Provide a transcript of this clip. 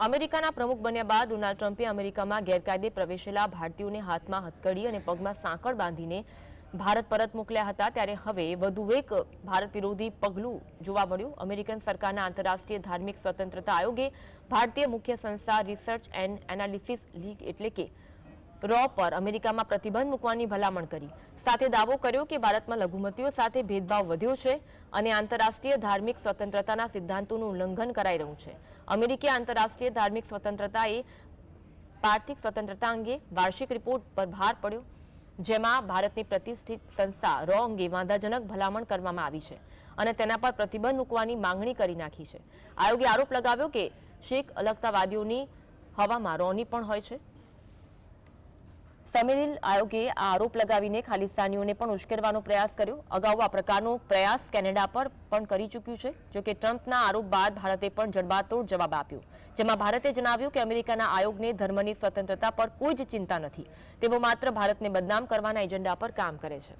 અમેરિકાના પ્રમુખ બન્યા બાદ ડોનાલ્ડ ટ્રમ્પે અમેરિકામાં ગેરકાયદે પ્રવેશેલા ભારતીયોને હાથમાં હથકડી અને પગમાં સાંકળ બાંધીને ભારત પરત મોકલ્યા હતા. ત્યારે હવે વધુ એક ભારત વિરોધી પગલું જોવા મળ્યું. અમેરિકન સરકારના આંતરરાષ્ટ્રીય ધાર્મિક સ્વતંત્રતા આયોગે ભારતીય મુખ્ય સંસ્થા રિસર્ચ એન્ડ એનાલિસિસ લીગ એટલે કે રો પર અમેરિકામાં પ્રતિબંધ મૂકવાની ભલામણ કરી. સાથે દાવો કર્યો કે ભારતમાં લઘુમતીઓ સાથે ભેદભાવ વધ્યો છે. અને આંતરરાષ્ટ્રીય ધાર્મિક સ્વતંત્રતાના સિદ્ધાંતોનું ઉલ્લંઘન કરાઈ રહ્યું છે. અમેરિકી આંતરરાષ્ટ્રીય ધાર્મિક સ્વતંત્રતાએ આર્થિક સ્વતંત્રતા અંગે વાર્ષિક રિપોર્ટ પર ભાર પડ્યો, જેમાં ભારતની પ્રતિષ્ઠિત સંસ્થા રો અંગે વાંધાજનક ભલામણ કરવામાં આવી છે અને તેના પર પ્રતિબંધ મૂકવાની માંગણી કરી નાખી છે. આયોગે આરોપ લગાવ્યો કે શીખ અલગતાવાદીઓની હવામાં રોની પણ હોય છે. સમિલ આયોગે આ આરોપ લગાવીને ખાલિસ્તાનીઓને પણ ઉશ્કેરવાનો પ્રયાસ કર્યો. અગાઉ આ પ્રકારનો પ્રયાસ કેનેડા પર પણ કરી ચૂક્યું છે જોકે ટ્રમ્પના આરોપ બાદ ભારતે પણ જડબાતોડ જવાબ આપ્યો. જેમાં ભારતે જણાવ્યું કે અમેરિકાના આયોગને ધર્મની સ્વતંત્રતા પર કોઈ જ ચિંતા નથી. તેઓ માત્ર ભારતને બદનામ કરવાના એજન્ડા પર કામ કરે છે.